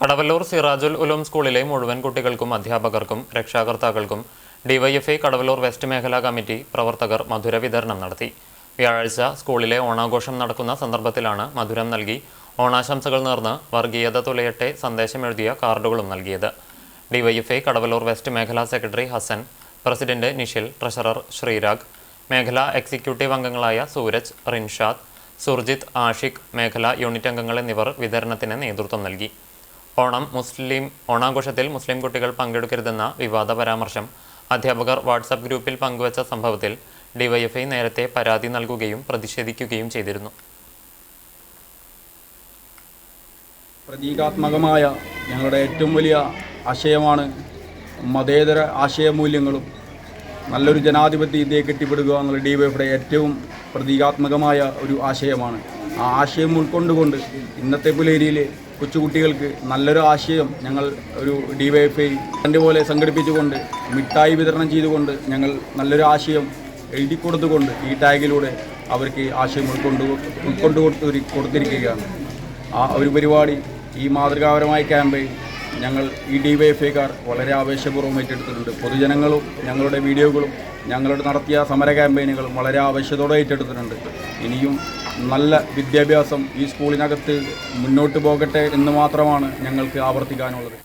കടവല്ലൂർ സിറാജുൽ ഉലൂം സ്കൂളിലെ മുഴുവൻ കുട്ടികൾക്കും അധ്യാപകർക്കും രക്ഷാകർത്താക്കൾക്കും ഡിവൈഎഫ്ഐ കടവല്ലൂർ വെസ്റ്റ് മേഖലാ കമ്മിറ്റി പ്രവർത്തകർ മധുര വിതരണം നടത്തി. വ്യാഴാഴ്ച സ്കൂളിലെ ഓണാഘോഷം നടക്കുന്ന സന്ദർഭത്തിലാണ് മധുരം നൽകി ഓണാശംസകൾ നേർന്ന് വർഗീയത തുലയട്ടെ സന്ദേശമെഴുതിയ കാർഡുകളും നൽകിയത്. ഡിവൈഎഫ്ഐ കടവല്ലൂർ വെസ്റ്റ് മേഖലാ secretary Hasan president Nishil treasurer Sreerag മേഖലാ എക്സിക്യൂട്ടീവ് അംഗങ്ങളായ സൂരജ് റിൻഷാദ് സുർജിത്ത് ആഷിഖ് മേഖലാ യൂണിറ്റ് അംഗങ്ങൾ എന്നിവർ വിതരണത്തിന് നേതൃത്വം നൽകി. ഓണം മുസ്ലിം ഓണാഘോഷത്തിൽ മുസ്ലിം കുട്ടികൾ പങ്കെടുക്കരുതെന്ന വിവാദ പരാമർശം അധ്യാപകർ വാട്സാപ്പ് ഗ്രൂപ്പിൽ പങ്കുവച്ച സംഭവത്തിൽ ഡിവൈഎഫ്ഐ നേരത്തെ പരാതി നൽകുകയും പ്രതിഷേധിക്കുകയും ചെയ്തിരുന്നു. പ്രതീകാത്മകമായ ഞങ്ങളുടെ ഏറ്റവും വലിയ ആശയമാണ് മതേതര ആശയമൂല്യങ്ങളും നല്ലൊരു ജനാധിപത്യ ഇന്ത്യയെ കെട്ടിപ്പടുക്കുക എന്നുള്ള ഡി വൈഫിയുടെ ഏറ്റവും പ്രതീകാത്മകമായ ഒരു ആശയമാണ്. ആ ആശയം ഉൾക്കൊണ്ടുകൊണ്ട് ഇന്നത്തെ പുലേരിയിൽ കൊച്ചുകുട്ടികൾക്ക് നല്ലൊരു ആശയം ഞങ്ങൾ ഒരു ഡി വൈ എഫ് പോലെ സംഘടിപ്പിച്ചുകൊണ്ട് മിഠായി വിതരണം ചെയ്തുകൊണ്ട് ഞങ്ങൾ നല്ലൊരു ആശയം എഴുതി കൊടുത്തുകൊണ്ട് ഈ ടാഗിലൂടെ അവർക്ക് ആശയം ഉൾക്കൊണ്ട് ഉൾക്കൊണ്ട് കൊടുത്തു കൊടുത്തിരിക്കുകയാണ്. ആ ഒരു പരിപാടി ഈ മാതൃകാപരമായ ക്യാമ്പയിൻ ഞങ്ങൾ ഈ ഡി വളരെ ആവേശപൂർവം ഏറ്റെടുത്തിട്ടുണ്ട്. പൊതുജനങ്ങളും ഞങ്ങളുടെ വീഡിയോകളും ഞങ്ങളുടെ നടത്തിയ സമര ക്യാമ്പയിനുകളും വളരെ ആവേശത്തോടെ ഏറ്റെടുത്തിട്ടുണ്ട്. ഇനിയും നല്ല വിദ്യാഭ്യാസം ഈ സ്കൂളിനകത്ത് മുന്നോട്ട് പോകട്ടെ എന്ന് മാത്രമാണ് ഞങ്ങൾക്ക് ആവർത്തിക്കാനുള്ളത്.